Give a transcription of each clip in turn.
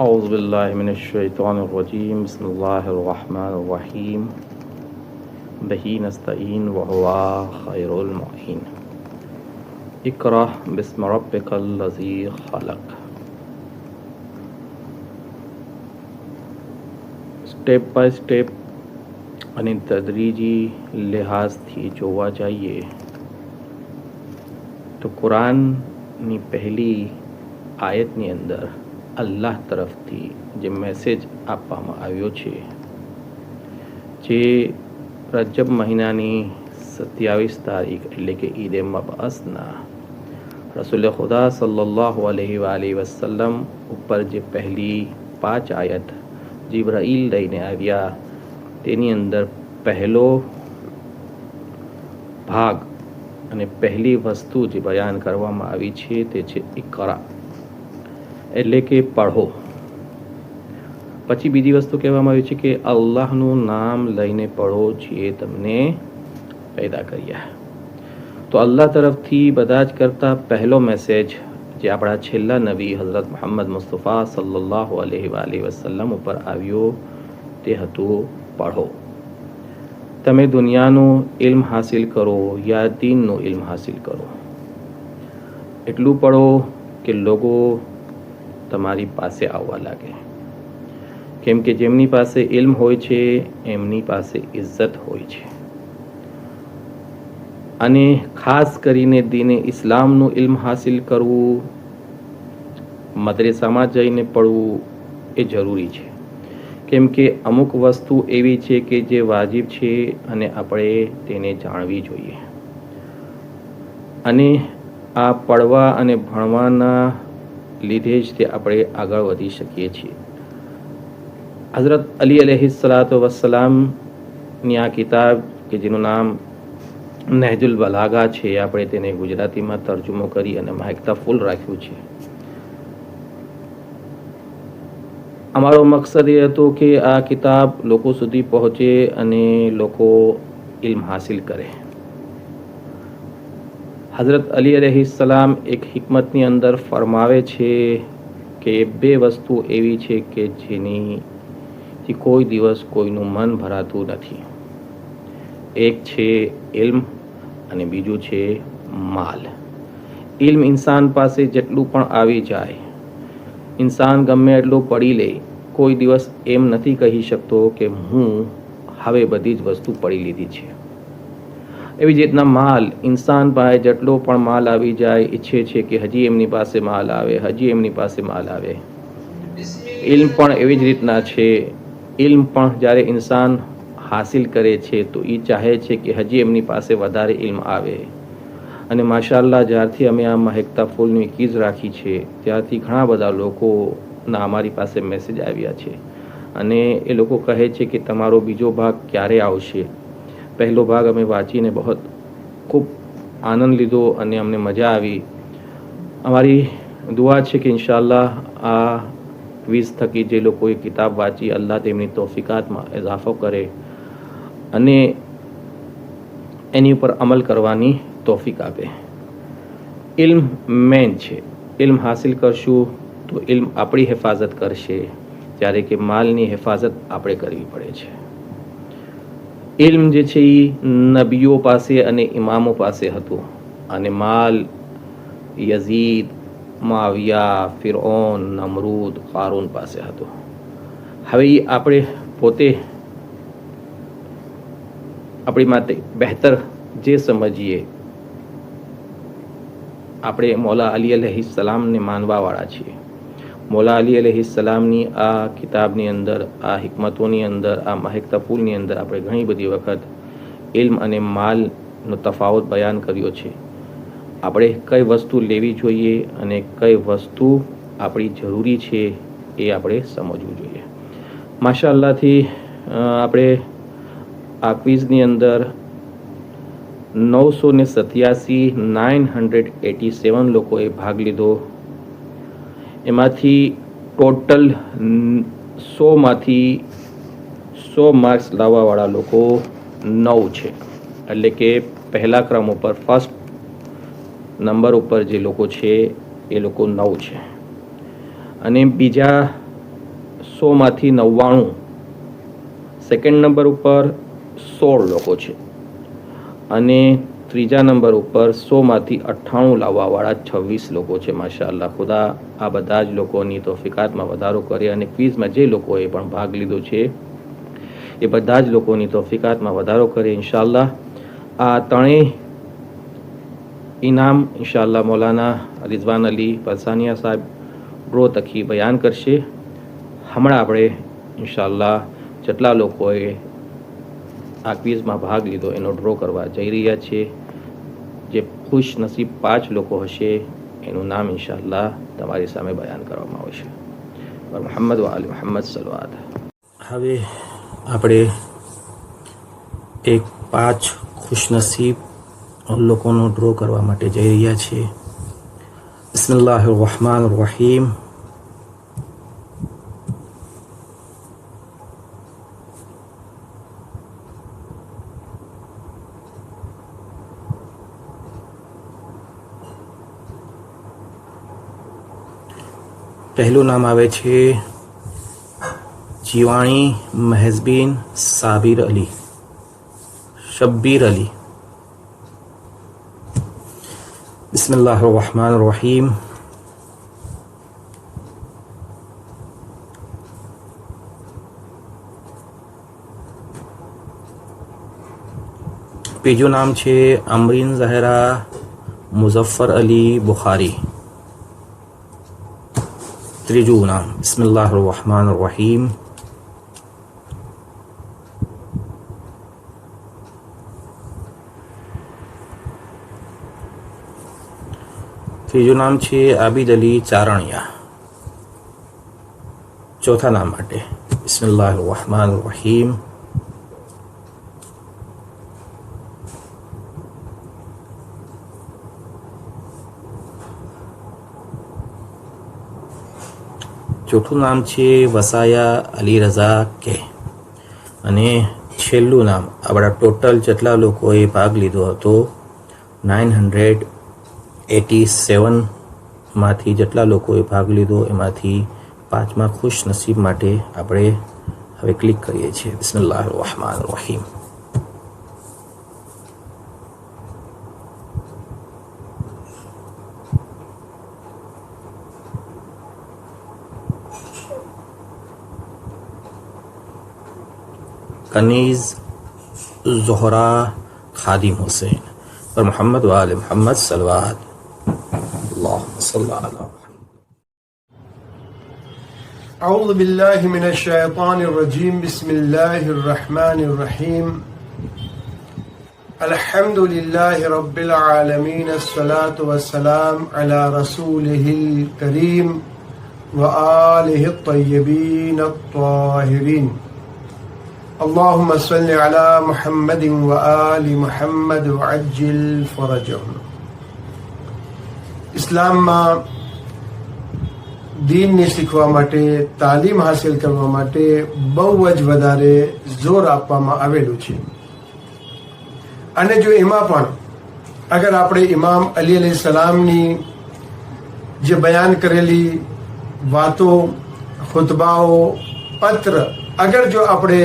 أعوذ بالله من الشيطان الرجيم بسم الله الرحمن الرحيم به نستعين وهو خير المعين اقرأ باسم ربك الذي خلق step by step અને તદરીજી લિહાઝથી જોવા જઈએ તો કુરાનની પહેલી આયતની અંદર અલ્લાહ તરફથી જે મેસેજ આપવામાં આવ્યો છે, જે રજબ મહિનાની સત્યાવીસ તારીખ એટલે કે ઈદે મબઅસના રસુલ ખુદા સલ્લલ્લાહુ અલૈહિ વાલી ઉપર જે પહેલી પાંચ આયત જીબ્રાઈલ લઈને આવ્યા, તેની અંદર પહેલો ભાગ અને પહેલી વસ્તુ જે બયાન કરવામાં આવી છે તે છે ઇકરા. એટલે કે પઢો. પછી બીજી વસ્તુ કહેવામાં આવી છે કે અલ્લાહનું નામ લઈને પઢો જે તમને પેદા કર્યા. તો અલ્લાહ તરફથી બધા જ કરતાં પહેલો મેસેજ જે આપણા છેલ્લા નબી હઝરત મોહમ્મદ મુસ્તફા સલ્લલ્લાહુ અલૈહિ વાલી વસલ્લમ ઉપર આવ્યો તે હતું પઢો. તમે દુનિયાનું ઇલ્મ હાસિલ કરો, યા દીનનું ઇલ્મ હાસિલ કરો. એટલું પઢો કે લોકો તમારી પાસે આવવા લાગે. કેમ કે જેમની પાસે ઇલ્મ હોય છે, એમની પાસે ઇજ્જત હોય છે. અને ખાસ કરીને દીને ઇસ્લામનું ઇલ્મ હાસિલ કરવું, મદરેસામાં જઈને પડવું એ જરૂરી છે. કેમ કે અમુક વસ્તુ એવી છે કે જે વાજિબ છે અને આપણે તેને જાણવી જોઈએ. અને આ પડવા અને ભણવાના લીધે જ તે આપણે આગળ વધી શકીએ છીએ. હઝરત અલી અલહી સલાતો વસલામની આ કિતાબ, કે જેનું નામ નહેજુલ બલાગા છે, આપણે તેને ગુજરાતીમાં તર્જુમો કરી અને માહિકતા ફૂલ રાખ્યું છે. અમારો મકસદ એ હતો કે આ કિતાબ લોકો સુધી પહોંચે અને લોકો ઇલ્મ હાસિલ કરે. હઝરત અલી અલહીસલામ એક હિકમતની અંદર ફરમાવે છે કે બે વસ્તુ એવી છે કે જેની કોઈ દિવસ કોઈનું મન ભરાતું નથી. એક છે ઇલ્મ અને બીજું છે માલ. ઇલ્મ ઇન્સાન પાસે જેટલું પણ આવી જાય, ઇન્સાન ગમે એટલું પડી લે, કોઈ દિવસ એમ નથી કહી શકતો કે હું હવે બધી જ વસ્તુ પડી લીધી છે. એવી જ રીતના માલ, ઇન્સાન પાસે જેટલો પણ માલ આવી જાય, ઈચ્છે છે કે હજી એમની પાસે માલ આવે, હજી એમની પાસે માલ આવે. ઇલ્મ પણ એવી જ રીતના છે. ઇલ્મ પણ જ્યારે ઇન્સાન હાસિલ કરે છે, તો એ ચાહે છે કે હજી એમની પાસે વધારે ઇલ્મ આવે. અને માશાલ્લાહ જ્યારથી અમે આ મહેકતા ફૂલની કીઝ રાખી છે, ત્યારથી ઘણા બધા લોકોના અમારી પાસે મેસેજ આવ્યા છે. અને એ લોકો કહે છે કે તમારો બીજો ભાગ ક્યારે આવશે? પહેલો ભાગ અમે વાંચીને બહુ ખૂબ આનંદ લીધો અને અમને મજા આવી. અમારી દુઆ છે કે ઇન્શાલ્લાહ આ ક્વિઝ થકી જે લોકોએ કિતાબ વાંચી, અલ્લાહ તેમની તોફિકાતમાં ઇજાફો કરે અને એની ઉપર અમલ કરવાની તોફિક આપે. ઇલ્મ મેન છે. ઇલ્મ હાસિલ કરશું તો ઇલ્મ આપણી હિફાજત કરશે. જ્યારે કે માલની હિફાજત આપણે કરવી પડે છે. ઇલ્મ જે છે એ નબીઓ પાસે અને ઇમામો પાસે હતું. અને માલ યઝીદ, માવિયા, ફિરઓન, નમરૂદ કારૂન પાસે હતો. હવે એ આપણે પોતે આપણી માટે બહેતર જે સમજીએ, આપણે મોલા અલી અલહી સલામને માનવાવાળા છીએ. મોલા અલી અલહી સલામની આ કિતાબની અંદર, આ હિકમતોની અંદર, આ માહિકતા પુલની અંદર આપણે ઘણી બધી વખત ઇલ્મ અને માલનો તફાવત બયાન કર્યો છે. આપણે કઈ વસ્તુ લેવી જોઈએ અને કઈ વસ્તુ આપણી જરૂરી છે એ આપણે સમજવું જોઈએ. માશા અલ્લાહથી આપણે આ ક્વિઝની અંદર નવસો ને સત્યાસી, નાઇન હંડ્રેડ એટી સેવન લોકોએ ભાગ લીધો. એમાંથી ટોટલ સોમાંથી સો માર્ક્સ લાવવાવાળા લોકો નવ છે. એટલે કે પહેલા ક્રમ ઉપર ફર્સ્ટ નંબર ઉપર જે લોકો છે, એ લોકો નવ છે. અને બીજા સોમાંથી નવ્વાણું સેકન્ડ નંબર ઉપર સોળ લોકો છે. અને ત્રીજા નંબર ઉપર સોમાંથી અઠ્ઠાણું લાવવાવાળા છવ્વીસ લોકો છે, માશાઅલ્લાહ, ખુદા. આ બધા જ લોકોની તોફિકાતમાં વધારો કરે અને ક્વિઝમાં જે લોકોએ પણ ભાગ લીધો છે, એ બધા જ લોકોની તોફિકાતમાં વધારો કરે ઇન્શાલ્લાહ આ ત્રણેય ઇનામ ઇન્શાલ્લાહ મૌલાના રિઝવાન અલી પરસાનિયા સાહેબ ડ્રો તકી બયાન કરશે. હમણાં આપણે ઇન્શાલ્લાહ જેટલા લોકોએ આ ક્વિઝમાં ભાગ લીધો એનો ડ્રો કરવા જઈ રહ્યા છે જે ખુશ નસીબ પાંચ લોકો હશે એનું નામ ઇન્શાલ્લાહ તમારી સામે બયાન કરવામાં આવશે. મોહમ્મદ વાલી મોહમ્મદ સલવાદ હવે આપણે એક પાંચ ખુશનસીબ લોકોનો ડ્રો કરવા માટે જઈ રહ્યા છીએ. બિસ્મિલ્લાહ રહમાન રહીમ પહેલું નામ આવે છે જીવાણી મહેઝબીન સાબિર અલી, શબ્બીર અલી. બિસ્મિલ્લાહ રહમાન રહીમ બીજું નામ છે અમરીન ઝહેરા મુઝફ્ફર અલી બુખારી. ત્રીજું નામ બિસ્મિલ્લાહ રહમાન રહીમ ત્રીજું નામ છે આબિદ અલી ચારણિયા ચોથા નામ માટે બિસ્મિલ્લાહ રહમાન રહીમ ચોથું નામ છે વસાયા અલી રઝા કે. અને છેલ્લું નામ, આપણા ટોટલ જેટલા લોકોએ ભાગ લીધો હતો, નાઇન હંડ્રેડ એટી સેવનમાંથી જેટલા લોકોએ ભાગ લીધો, એમાંથી પાંચમા ખુશ નસીબ માટે આપણે હવે ક્લિક કરીએ છીએ. બિસ્મિલ્લાહ રહમાન રહીમ. कनीज़ ज़हरा खादिम हुसैन और मोहम्मद वाल मोहम्मद सलवाद अल्लाहुम्मा सल्ली अला أعوذ بالله من الشيطان الرجيم بسم الله الرحمن الرحيم الحمد لله رب العالمين الصلاة والسلام على رسوله الكريم وآله الطيبين الطاهرين اللهم صل على محمد وآل محمد وعجل فرجهم ઇસ્લામમાં દીનને શીખવા માટે તાલીમ હાંસિલ કરવા માટે બહુ જ વધારે જોર આપવામાં આવેલું છે અને જો એમાં પણ અગર આપણે ઇમામ અલી અલી સલામની જે બયાન કરેલી વાતો ખુતબાઓ પત્ર અગર જો આપણે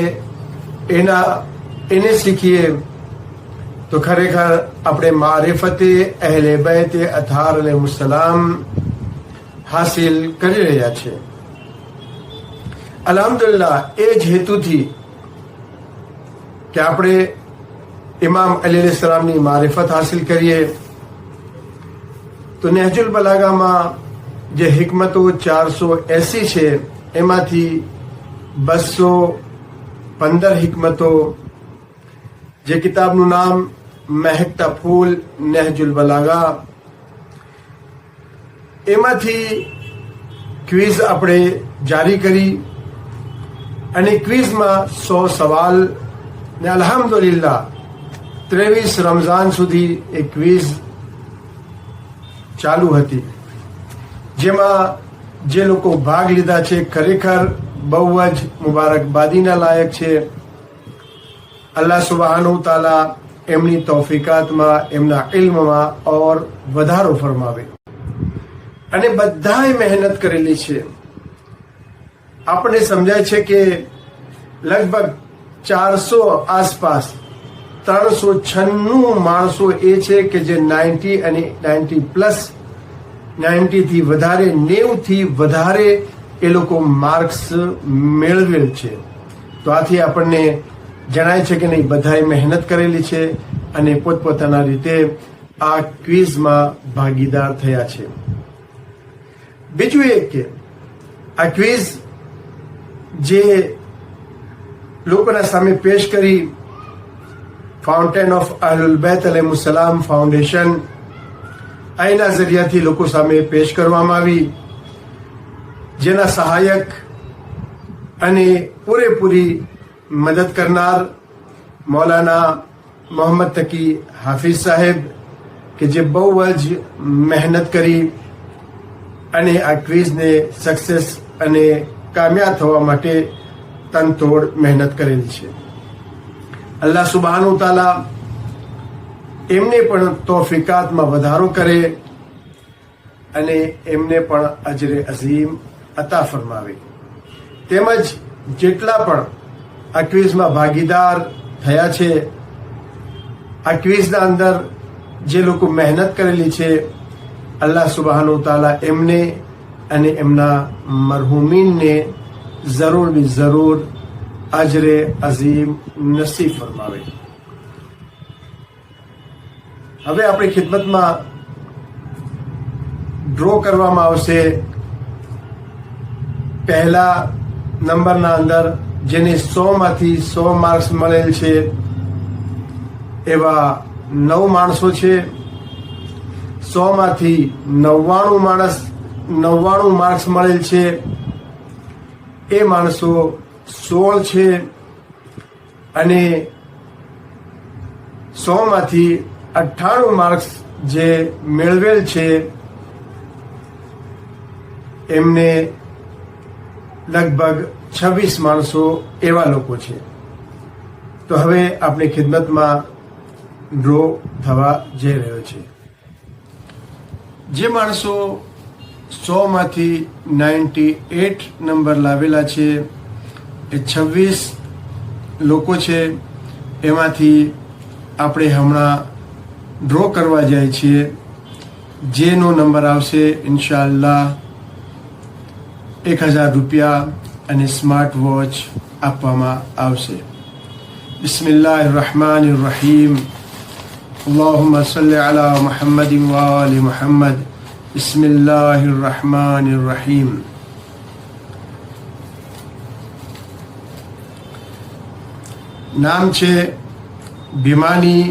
એના, એને શીખીએ. તો ખરેખર આપણે મારિફતે, અહેલે બેતે અથાર સલામ હાસિલ કરી રહ્યા છે અલહમદુલ્લા એ જ હેતુથી કે આપણે ઇમામ અલી સલામની મારિફત હાસિલ કરીએ. તો નહેજુલ બલાગામાં જે હિકમતો ચારસો એસી છે, એમાંથી બસો પંદર હિકમતો, જે કિતાબનું નામ મહેકતા ફૂલ નહેજુલ બલાગા. એમાંથી ક્વિઝ આપણે જારી કરી અને ક્વિઝમાં સો સવાલ ને અલહમદુલિલ્લા ત્રેવીસ રમઝાન સુધી એ ક્વિઝ ચાલુ હતી. જેમાં જે લોકો ભાગ લીધા છે ખરેખર બહુ જ મુબારકબાદીના લાયક છે. અલ્લાહ સુબહાનુ તાલા એમની તોફિકાતમાં, એમના ઇલ્મમાં ઓર વધારો ફરમાવે. અને બધાએ મહેનત કરેલી છે. આપણને સમજાય છે કે લગભગ ચારસો આસપાસ, ત્રણસો છન્નું માણસો એ છે કે જે નાઇન્ટી અને નાઇન્ટી પ્લસ નાઇન્ટીથી વધારે, નેવથી વધારે એ લોકો માર્ક્સ મેળવેલ છે. તો આથી આપણને જણાય છે કે નહીં, બધાએ મહેનત કરેલી છે અને પોતપોતાના રીતે આ ક્વિઝમાં ભાગીદાર થયા છે. બીજું એક કે આ ક્વિઝ જે લોકોના સામે પેશ કરી ફાઉન્ટેન ઓફ અહલુલ બેત અલેમુસલામ ફાઉન્ડેશન અહીંના જરિયાથી લોકો સામે પેશ કરવામાં આવી. જેના સહાયક અને પૂરેપૂરી મદદ કરનાર મૌલાના મોહમ્મદ તકી હાફિઝ સાહેબ કે જે બહુ જ મહેનત કરી અને આ ક્વિઝને સક્સેસ અને કામયાબ થવા માટે તનતોડ મહેનત કરેલી છે. અલ્લાહ સુબહાનુ તાલા એમને પણ તોફિકાતમાં વધારો કરે અને એમને પણ અજરે અઝીમ અતા ફરમાવે. તેમજ જેટલા પણ આ ક્વિઝમાં ભાગીદાર થયા છે, આ ક્વિઝના અંદર જે લોકો મહેનત કરેલી છે, અલ્લાહ સુબહાનુ તાલા એમને અને એમના મરહુમીનને જરૂર બી જરૂર અજરે અઝીમ નસીબ ફરમાવે. હવે આપણી ખિદમતમાં ડ્રો કરવામાં આવશે પહેલા નંબરના અંદર જેને સો માંથી સો માર્ક્સ મળેલ છે, એવા નવ માણસો છે. સો માંથી નવ્વાણું માણસ, નવ્વાણું માર્ક્સ મળેલ છે. એ માણસો સોળ છે અને સો માંથી અઠ્ઠાણું માર્ક્સ જે મેળવેલ છે, એમને લગભગ છવ્વીસ માણસો એવા લોકો છે. તો હવે આપણી ખિદમતમાં ડ્રો થવા જઈ રહ્યો છે. જે માણસો સો માંથી નાઇન્ટી એટ નંબર લાવેલા છે, એ છવ્વીસ લોકો છે, એમાંથી આપણે હમણાં ડ્રો કરવા જાય છીએ. જેનો નંબર આવશે ઇન્શાલ્લાહ એક હજાર રૂપિયા અને સ્માર્ટ વોચ આપવામાં આવશે બિસ્મિલ્લાહ રહમાન રહીમ اللهم صل على محمد وآل محمد بسم الله الرحمن الرحيم નામ છે ભીમાની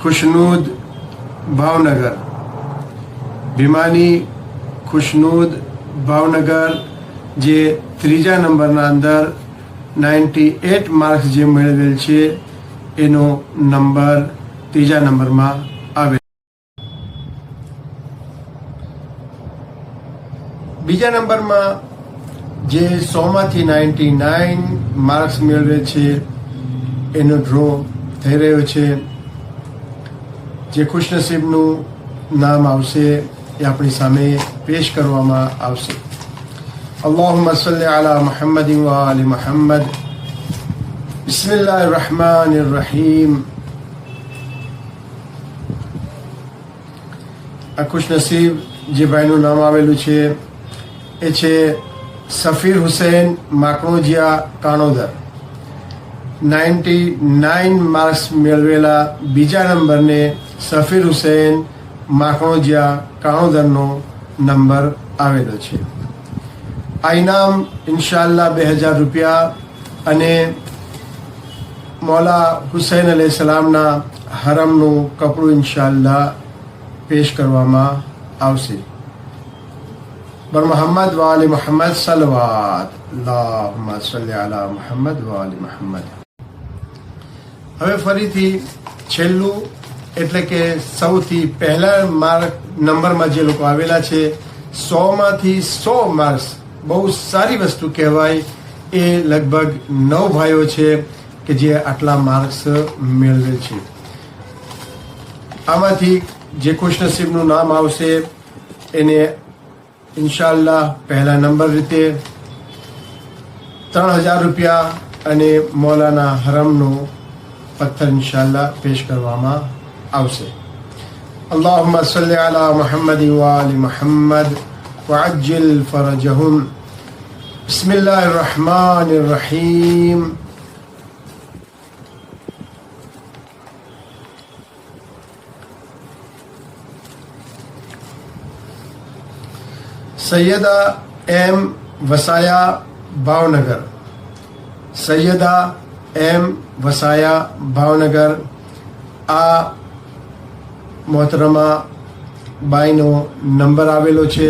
ખુશનુદ ભાવનગર ભીમાની ખુશનુદ ભાવનગર, જે ત્રીજા નંબરના અંદર નાઇન્ટી એટ માર્ક્સ જે મેળવેલ છે, એનો નંબર ત્રીજા નંબરમાં આવે બીજા નંબરમાં જે સોમાંથી નાઇન્ટી નાઇન માર્ક્સ મેળવે છે, એનો ડ્રો થઈ રહ્યો છે, જે ખુશનસીબનું નામ આવશે. એ આપણી સામે પેશ કરવામાં આવશે. અલ્લાહુમ્મા સલ્લી અલા મુહમ્મદ વ આલી મુહમ્મદ બિસ્મિલ્લાહિર રહમાનિર રહીમ આ ખુશનસીબ જે ભાઈનું નામ આવેલું છે, એ છે Safeer Hussain Makanojiya Kanodar. Ninety nine marks મેળવેલા બીજા નંબરને સફીર હુસૈન માખણોજિયા કાણોદરનો નંબર આવેલો છે. આ ઇનામ ઇન્શાલ્લા બે હજાર રૂપિયા અને મૌલા હુસૈન અલી સલામના હરમનું કપડું ઇન્શાલ્લા પેશ કરવામાં આવશે. બર મોહમ્મદ વાલી મોહમ્મદ સલવાત. અલ્લાહુમ્મ સલ્લી અલા મોહમ્મદ વાલી મોહમ્મદ. હવે ફરીથી છેલ્લું એટલે કે સૌથી પહેલા માર્ક નંબરમાં જે લોકો આવેલા છે, સોમાંથી સો માર્ક્સ બહુ સારી વસ્તુ કહેવાય, એ લગભગ નવ ભાઈઓ છે કે જે આટલા માર્ક્સ મેળવે છે. આમાંથી જે ખુશનસીબનું નામ આવશે, એને ઇન્શાલ્લાહ પહેલા નંબર રીતે ત્રણ હજાર રૂપિયા અને મોલાના હરમનો પથ્થર ઇન્શાલ્લાહ પેશ કરવામાં આવશે اللهم صل على محمد وآل محمد وعجل فرجهم بسم الله الرحمن الرحيم સૈયદા એમ વસાયા ભાવનગર સૈયદા એમ વસાયા ભાવનગર આ મોહતરમા બાઈનો નંબર આવેલો છે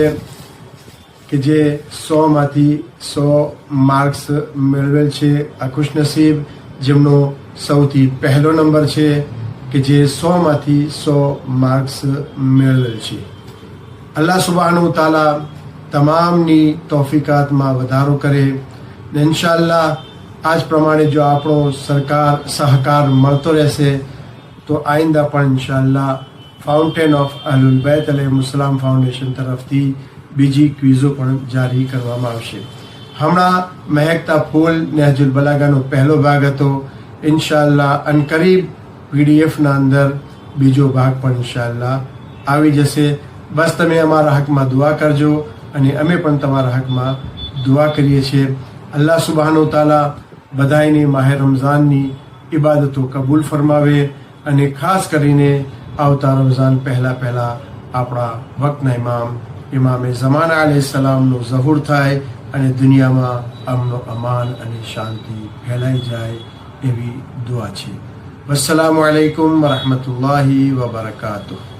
કે જે સોમાંથી સો માર્ક્સ મેળવેલ છે. આ ખુશનસીબ જેમનો સૌથી પહેલો નંબર છે કે જે સોમાંથી સો માર્ક્સ મેળવેલ છે. અલ્લાહ સુબાનુ તાલા તમામની તોફિકાતમાં વધારો કરે ને ઇન્શાલ્લાહ આજ પ્રમાણે જો આપણો સરકાર સહકાર મળતો રહેશે તો આઈંદા પણ ઇન્શાલ્લાહ ફાઉન્ટેન ઓફ અહલુલ બેત અલે મુસ્લામ ફાઉન્ડેશન તરફથી બીજી ક્વિઝો પણ જારી કરવામાં આવશે. હમણાં મહેકતા ફૂલ નેહજુલ બલાગાનો પહેલો ભાગ હતો. ઇન્શાલ્લાહ અનકરીબ પીડીએફના અંદર બીજો ભાગ પણ ઇન્શાલ્લાહ આવી જશે. બસ તમે અમારા હકમાં દુઆ કરજો અને અમે પણ તમારા હકમાં દુઆ કરીએ છીએ. અલ્લાહ સુબહાનો તાલા બધાયની માહે રમઝાનની ઇબાદતો કબૂલ ફરમાવે અને ખાસ કરીને આવતા રમઝાન પહેલાં પહેલાં આપણા વક્તના ઇમામ, ઇમામે જમાના અલી સલામનો ઝહુર થાય અને દુનિયામાં અમનો અમાન અને શાંતિ ફેલાઈ જાય એવી દુઆ છે. વસલામ આલૈકુમ વરહમતુલ્લાહિ વબરકાતુહ.